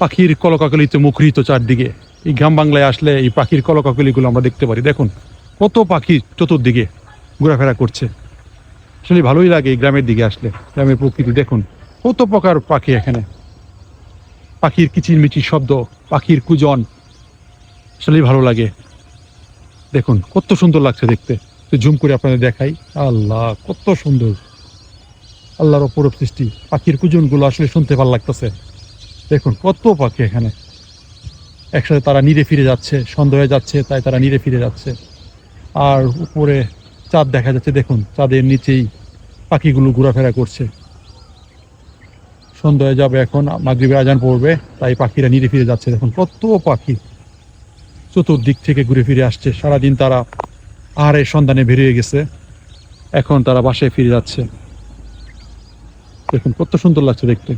পাখির কলকাকলিতে মুখরিত চারদিকে। এই গ্রাম বাংলায় আসলে এই পাখির কলকাকলিগুলো আমরা দেখতে পারি। দেখুন, কত পাখি চতুর্দিকে ঘোরাফেরা করছে। আসলে ভালোই লাগে এই গ্রামের দিকে আসলে, গ্রামের প্রকৃতি। দেখুন, কত প্রকার পাখি এখানে। পাখির কিচিরমিচির শব্দ, পাখির কুজন, আসলেই ভালো লাগে। দেখুন, কত সুন্দর লাগছে দেখতে। তো জুম করে আপনাদের দেখাই। আল্লাহ, কত সুন্দর। আল্লাহর অপরূপ সৃষ্টি। পাখির কুজনগুলো আসলে শুনতে ভালো লাগতেছে। দেখুন, কত পাখি এখানে। একসাথে তারা নিরে ফিরে যাচ্ছে, সন্দেহে যাচ্ছে, তাই তারা নিরে ফিরে যাচ্ছে। আর উপরে চাঁদ দেখা যাচ্ছে, দেখুন, চাঁদের নিচেই পাখিগুলো ঘোরাফেরা করছে। সন্ধ্যা হয়ে যাবে এখন, মাগরিবের আজান পড়বে, তাই পাখিরা নিরে ফিরে যাচ্ছে। দেখুন, কত পাখি চতুর্দিক থেকে ঘুরে ফিরে আসছে। সারাদিন তারা আহারের সন্ধানে বেরিয়ে গেছে। এখন তারা বাসায় ফিরে যাচ্ছে। দেখুন, কত সুন্দর লাগছে দেখতে।